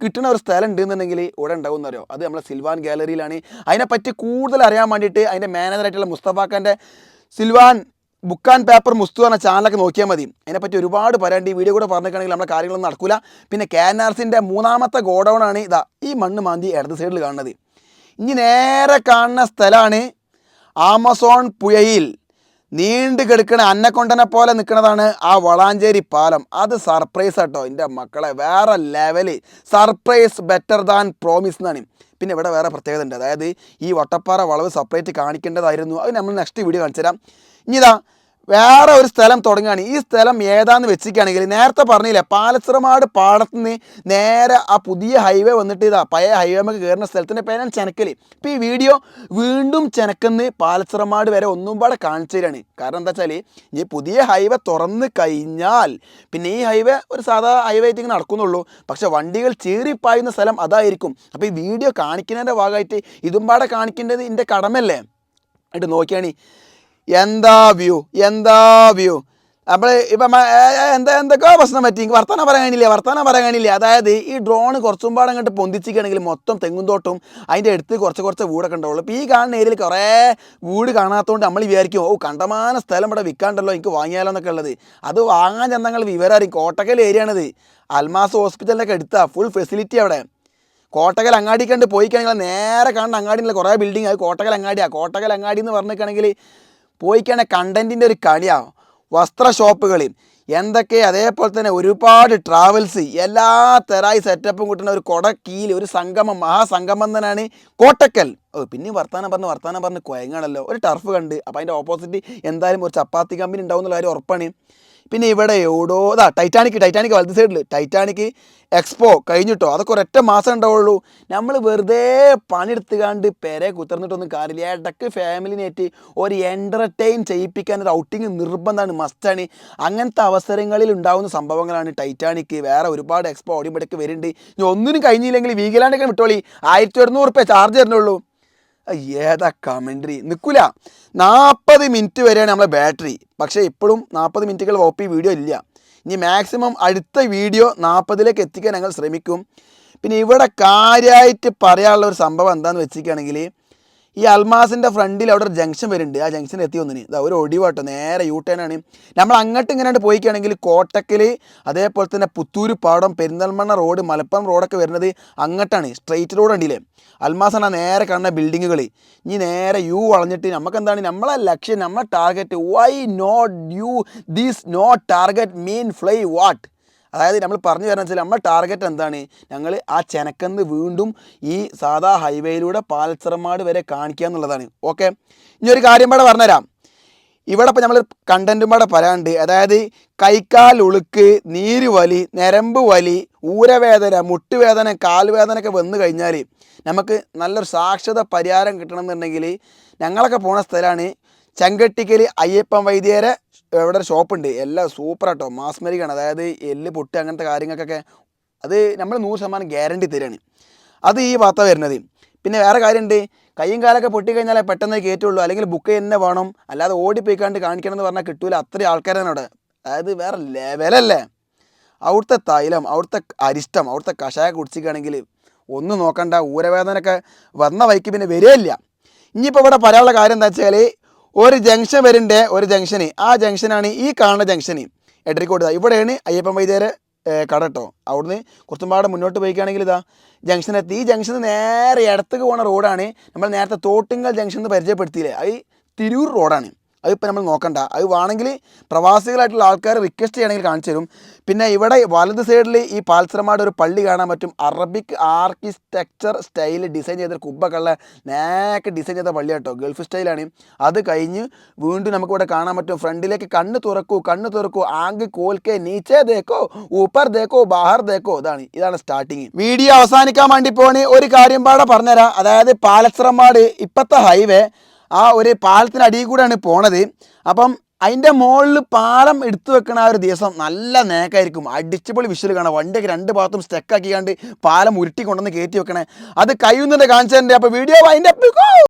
കിട്ടുന്ന ഒരു സ്ഥലം ഉണ്ടെന്നുണ്ടെങ്കിൽ ഇവിടെ ഉണ്ടാവും എന്നറിയോ അത് നമ്മളെ സിൽവാൻ ഗാലറിയിലാണ്. അതിനെപ്പറ്റി കൂടുതൽ അറിയാൻ വേണ്ടിയിട്ട് അതിന്റെ മാനേജറായിട്ടുള്ള മുസ്തഫാക്കന്റെ Silvan book and paper Musthu എന്ന ചാനലൊക്കെ നോക്കിയാൽ മതി. അതിനെപ്പറ്റി ഒരുപാട് പറയാണ്ട് ഈ വീഡിയോ കൂടെ പറഞ്ഞിട്ടാണെങ്കിൽ നമ്മുടെ കാര്യങ്ങളൊന്നും നടക്കില്ല പിന്നെ കാനാർസിന്റെ മൂന്നാമത്തെ ഗോഡൗണാണ് ഇതാ ഈ മണ്ണ് മാന്തി ഇടത് സൈഡിൽ കാണുന്നത്. ഇനി നേരെ കാണുന്ന സ്ഥലമാണ് ആമസോൺ പുഴയിൽ. നീണ്ടു കിടക്കണ അന്നക്കൊണ്ടനെ പോലെ നിൽക്കുന്നതാണ് ആ വളാഞ്ചേരി പാലം. അത് സർപ്രൈസ് കേട്ടോ എന്റെ മക്കളെ വേറെ level surprise better than promise എന്നാണ്. പിന്നെ ഇവിടെ വേറെ പ്രത്യേകത ഉണ്ട്. അതായത് ഈ വട്ടപ്പാറ വളവ് സെപ്പറേറ്റ് കാണിക്കേണ്ടതായിരുന്നു. അത് നമ്മൾ നെക്സ്റ്റ് വീഡിയോ കാണിച്ചു തരാം ഇനി ഇതാ വേറെ ഒരു സ്ഥലം തുടങ്ങുകയാണ്. ഈ സ്ഥലം ഏതാന്ന് വെച്ചിരിക്കുകയാണെങ്കിൽ നേരത്തെ പറഞ്ഞില്ലേ പാലച്ചിറമാട് പാടത്ത് നിന്ന് നേരെ ആ പുതിയ ഹൈവേ വന്നിട്ട് ഇതാ പഴയ ഹൈവേ നമുക്ക് കയറുന്ന സ്ഥലത്തിന്റെ പേരാണ് ചെനക്കൽ ഇപ്പോൾ ഈ വീഡിയോ വീണ്ടും ചെനക്കുന്ന് പാലച്ചിറമാട് വരെ ഒന്നും പാടെ കാണിച്ചു തരാണ്. കാരണം എന്താ വെച്ചാൽ ഈ പുതിയ ഹൈവേ തുറന്ന് കഴിഞ്ഞാൽ പിന്നെ ഈ ഹൈവേ ഒരു സാധാ ഹൈവേ ആയിട്ട് ഇങ്ങനെ നടക്കുന്നുള്ളൂ. പക്ഷേ വണ്ടികൾ ചീറിപ്പായുന്ന സ്ഥലം അതായിരിക്കും. അപ്പോൾ ഈ വീഡിയോ കാണിക്കുന്നതിന്റെ ഭാഗമായിട്ട് ഇതും പാടെ കാണിക്കേണ്ടത് എന്റെ കടമല്ലേ ആയിട്ട് നോക്കിയാണ്. എന്താ വ്യൂ? എന്താ വ്യൂ? അപ്പോൾ ഇപ്പം എന്താ എന്തൊക്കെയോ പ്രശ്നം പറ്റി. വർത്തമാനം പറയാനില്ല വർത്തമാനം കഴിഞ്ഞില്ല അതായത് ഈ ഡ്രോൺ കുറച്ചും പാടെ അങ്ങോട്ട് പൊന്തിച്ചിക്കുകയാണെങ്കിൽ മൊത്തം തെങ്ങുന്തോട്ടും അതിന്റെ അടുത്ത് കുറച്ച് കുറച്ച് വീടൊക്കെ ഉണ്ടാവുള്ളൂ. ഇപ്പോൾ ഈ കാണുന്ന ഏരിയയിൽ കുറേ വീട് കാണാത്തതുകൊണ്ട് നമ്മൾ വിചാരിക്കും ഓ കണ്ടമാന സ്ഥലം ഇവിടെ വിൽക്കാണ്ടല്ലോ എനിക്ക് വാങ്ങിയാലോ എന്നൊക്കെ ഉള്ളത്. അത് വാങ്ങാൻ ചെന്നങ്ങൾ വിവരറിയും കോട്ടക്കൽ ഏരിയ ആണിത് അൽമാസ് ഹോസ്പിറ്റലിനൊക്കെ എടുത്താൽ ഫുൾ ഫെസിലിറ്റി അവിടെ. കോട്ടകൽ അങ്ങാടി കണ്ട് പോയി കഴിഞ്ഞാൽ നേരെ കാണുന്ന അങ്ങാടിയിലുള്ള കുറേ ബിൽഡിംഗ് അത് കോട്ടകൽ അങ്ങാടിയാണ് കോട്ടകൽ അങ്ങാടി എന്ന് പറഞ്ഞിരിക്കുകയാണെങ്കിൽ പോയിക്കാണെ കണ്ടന്റിന്റെ ഒരു കളിയാവും. വസ്ത്ര ഷോപ്പുകളിൽ എന്തൊക്കെ അതേപോലെ തന്നെ ഒരുപാട് ട്രാവൽസ് എല്ലാ തരായി സെറ്റപ്പും കിട്ടുന്ന ഒരു കൊടക്കീൽ ഒരു സംഗമം മഹാസംഗമം തന്നെയാണ് കോട്ടക്കൽ. ഓ പിന്നെ വർത്താനം പറഞ്ഞ് വർത്താനം പറഞ്ഞ് കുഴങ്ങാണല്ലോ ഒരു ടർഫ് കണ്ട്. അപ്പോൾ അതിന്റെ ഓപ്പോസിറ്റ് എന്തായാലും ഒരു ചപ്പാത്തി കമ്പനി ഉണ്ടാവും എന്നുള്ള കാര്യം ഉറപ്പാണ്. പിന്നെ ഇവിടെ എവിടോ ഇതാ ടൈറ്റാനിക് ടൈറ്റാനിക് വലത് സൈഡിൽ ടൈറ്റാനിക് എക്സ്പോ കഴിഞ്ഞിട്ടോ? അതൊക്കെ ഒരൊറ്റ മാസം ഉണ്ടാവുള്ളൂ. നമ്മൾ വെറുതെ പണിയെടുത്തുകാണ്ട് പെരെ കുത്തിർന്നിട്ടൊന്നും കാര്യമില്ല. ഇടയ്ക്ക് ഫാമിലിനേറ്റ് ഒരു എന്റർടൈൻ ചെയ്യിപ്പിക്കാൻ ഒരു ഔട്ടിങ് നിർബന്ധമാണ് മസ്റ്റാണ് അങ്ങനത്തെ അവസരങ്ങളിൽ ഉണ്ടാകുന്ന സംഭവങ്ങളാണ് ടൈറ്റാനിക് വേറെ ഒരുപാട് എക്സ്പോ ഓടിയമ്പോഴേക്ക് വരുന്നുണ്ട്. ഇനി ഒന്നിനും കഴിഞ്ഞില്ലെങ്കിൽ വീഗലാണ്ടൊക്കെ വിട്ടോളി. ആയിരത്തി ഒരുന്നൂറ് റുപ്യ ചാർജ് തരണുള്ളൂ ഏതാ കമൻട്രി നിൽക്കില്ല നാൽപ്പത് മിനിറ്റ് വരെയാണ് നമ്മളെ ബാറ്ററി പക്ഷേ ഇപ്പോഴും നാൽപ്പത് മിനിറ്റുകൾ ഓപ്പി വീഡിയോ ഇല്ല. ഇനി മാക്സിമം അടുത്ത വീഡിയോ നാൽപ്പതിലേക്ക് എത്തിക്കാൻ ഞങ്ങൾ ശ്രമിക്കും. പിന്നെ ഇവിടെ കാര്യമായിട്ട് പറയാനുള്ള ഒരു സംഭവം എന്താണെന്ന് വെച്ചിരിക്കുകയാണെങ്കിൽ ഈ അൽമാസിന്റെ ഫ്രണ്ടിൽ അവിടെ ഒരു ജംഗ്ഷൻ വരുന്നുണ്ട്. ആ ജംഗ്ഷൻ എത്തി ഒന്നിന് ഇതാ ഒരു ഒടിവാട്ടോ നേരെ യൂ ടേൺ ആണ് നമ്മൾ അങ്ങോട്ട് ഇങ്ങനെ പോയിക്കുകയാണെങ്കിൽ കോട്ടക്കൽ അതേപോലെ തന്നെ പുത്തൂർ പാടം പെരിന്തൽമണ്ണ റോഡ് മലപ്പുറം റോഡൊക്കെ വരുന്നത് അങ്ങോട്ടാണ്. സ്ട്രെയിറ്റ് റോഡ് ഉണ്ടല്ലേ അൽമാസാണ് നേരെ കാണുന്ന ബിൽഡിങ്ങുകൾ ഇനി നേരെ യു വളഞ്ഞിട്ട് നമുക്ക് എന്താണ് നമ്മളെ ലക്ഷ്യം നമ്മളെ target why not you these not target mean fly what അതായത് നമ്മൾ പറഞ്ഞു തരാന്ന് വെച്ചാൽ നമ്മുടെ ടാർഗറ്റ് എന്താണ്? ഞങ്ങൾ ആ ചെനക്കന്ന് വീണ്ടും ഈ സാധാ ഹൈവേയിലൂടെ പാൽസറമാട് വരെ കാണിക്കുക എന്നുള്ളതാണ്. ഓക്കെ ഇനി ഒരു കാര്യം പാടെ പറഞ്ഞുതരാം. ഇവിടെ ഇപ്പം നമ്മൾ കണ്ടന്റും പാടെ പറയാണ്ട് അതായത് കൈക്കാൽ ഉളുക്ക് നീര് വലി ഞരമ്പ് വലി ഊരവേദന മുട്ടുവേദന കാൽവേദന ഒക്കെ വന്നു കഴിഞ്ഞാൽ നമുക്ക് നല്ലൊരു സാക്ഷരത പരിഹാരം കിട്ടണമെന്നുണ്ടെങ്കിൽ ഞങ്ങളൊക്കെ പോണ സ്ഥലമാണ് ചെങ്കട്ടിക്കൽ അയ്യപ്പൻ വൈദ്യരെ ഇവിടെ ഒരു ഷോപ്പുണ്ട്. എല്ലാം സൂപ്പർ ആട്ടോ മാസ്മരിക്കാണ്. അതായത് എല്ല് പൊട്ട് അങ്ങനത്തെ കാര്യങ്ങൾക്കൊക്കെ അത് നമ്മൾ നൂറ് ശതമാനം ഗ്യാരണ്ടി തരികയാണ് അത് ഈ ഭാഗത്ത വരുന്നത്. പിന്നെ വേറെ കാര്യമുണ്ട് കയ്യും കാലൊക്കെ പൊട്ടിക്കഴിഞ്ഞാലേ പെട്ടെന്ന് കയറ്റുള്ളൂ. അല്ലെങ്കിൽ ബുക്ക് തന്നെ വേണം. അല്ലാതെ ഓടിപ്പോയിക്കാണ്ട് കാണിക്കണം എന്ന് പറഞ്ഞാൽ കിട്ടൂല. അത്രയും ആൾക്കാരാണ് അവിടെ. അതായത് വേറെ ലെവലല്ലേ? അവിടുത്തെ തൈലം അവിടുത്തെ അരിഷ്ടം അവിടുത്തെ കഷായ കുടിച്ചിക്കുകയാണെങ്കിൽ ഒന്നും നോക്കണ്ട. ഊരവേദനയൊക്കെ വന്ന വൈക്ക് പിന്നെ വരികയില്ല. ഇനിയിപ്പോൾ ഇവിടെ പറയാനുള്ള കാര്യം എന്താ വെച്ചാൽ ഒരു ജംഗ്ഷൻ വരുന്നുണ്ട് ഒരു ജംഗ്ഷന്. ആ ജംഗ്ഷനാണ് ഈ കാണുന്ന ജംഗ്ഷന്. എടരിക്കോട് ഇതാ ഇവിടെയാണ് അയ്യപ്പൻ വൈദ്യരെ കട കേട്ടോ അവിടുന്ന് കുറച്ചും പാടെ മുന്നോട്ട് പോയിക്കുകയാണെങ്കിൽ ഇതാ ജംഗ്ഷൻ എത്തി. ഈ ജംഗ്ഷന് നേരെ ഇടത്തേക്ക് പോകുന്ന റോഡാണ് നമ്മൾ നേരത്തെ തോട്ടിങ്കൽ ജംഗ്ഷൻ എന്ന് പരിചയപ്പെടുത്തിയില്ലേ? അത് തിരൂർ റോഡാണ് അതിപ്പോൾ നമ്മൾ നോക്കണ്ട. അത് വേണമെങ്കിൽ പ്രവാസികളായിട്ടുള്ള ആൾക്കാർ റിക്വസ്റ്റ് ചെയ്യണമെങ്കിൽ കാണിച്ചു തരും. പിന്നെ ഇവിടെ വലത് സൈഡിൽ ഈ പാൽസരമാട് ഒരു പള്ളി കാണാൻ പറ്റും. അറബിക് ആർക്കിടെക്ചർ സ്റ്റൈൽ ഡിസൈൻ ചെയ്ത കുബ്ബക്കുള്ള നേക്ക് ഡിസൈൻ ചെയ്ത പള്ളി കേട്ടോ. ഗൾഫ് സ്റ്റൈലാണ് അത് കഴിഞ്ഞ് വീണ്ടും നമുക്കിവിടെ കാണാൻ പറ്റും. ഫ്രണ്ടിലേക്ക് കണ്ണ് തുറക്കൂ കണ്ണ് തുറക്കൂ. ആങ്ക് കോൽക്കെ നീച്ചേ ദേക്കോ ഊപ്പർ ദേക്കോ ബാഹർ ദേക്കോ. ഇതാണ് ഇതാണ് സ്റ്റാർട്ടിങ് വീഡിയോ അവസാനിക്കാൻ വേണ്ടി പോണി ഒരു കാര്യം പാടെ പറഞ്ഞുതരാം. അതായത് പാലച്ചറമാട് ഇപ്പോഴത്തെ ഹൈവേ ആ ഒരു പാലത്തിനടിയിൽ കൂടെയാണ് പോണത്. അപ്പം അതിന്റെ മുകളിൽ പാലം എടുത്തു വെക്കുന്ന ആ ഒരു ദിവസം നല്ല നേക്കായിരിക്കും. അടിച്ചുപൊളി വിഷ്വൽ കാണാം. വണ്ടിയൊക്കെ രണ്ട് ഭാഗത്തും സ്റ്റെക്കാക്കി കണ്ട് പാലം ഉരുട്ടി കൊണ്ടുവന്ന് കയറ്റി വെക്കണേ. അത് കഴിയുന്നുണ്ട് കാണിച്ചതിന്റെ അപ്പോൾ വീഡിയോ അതിന്റെ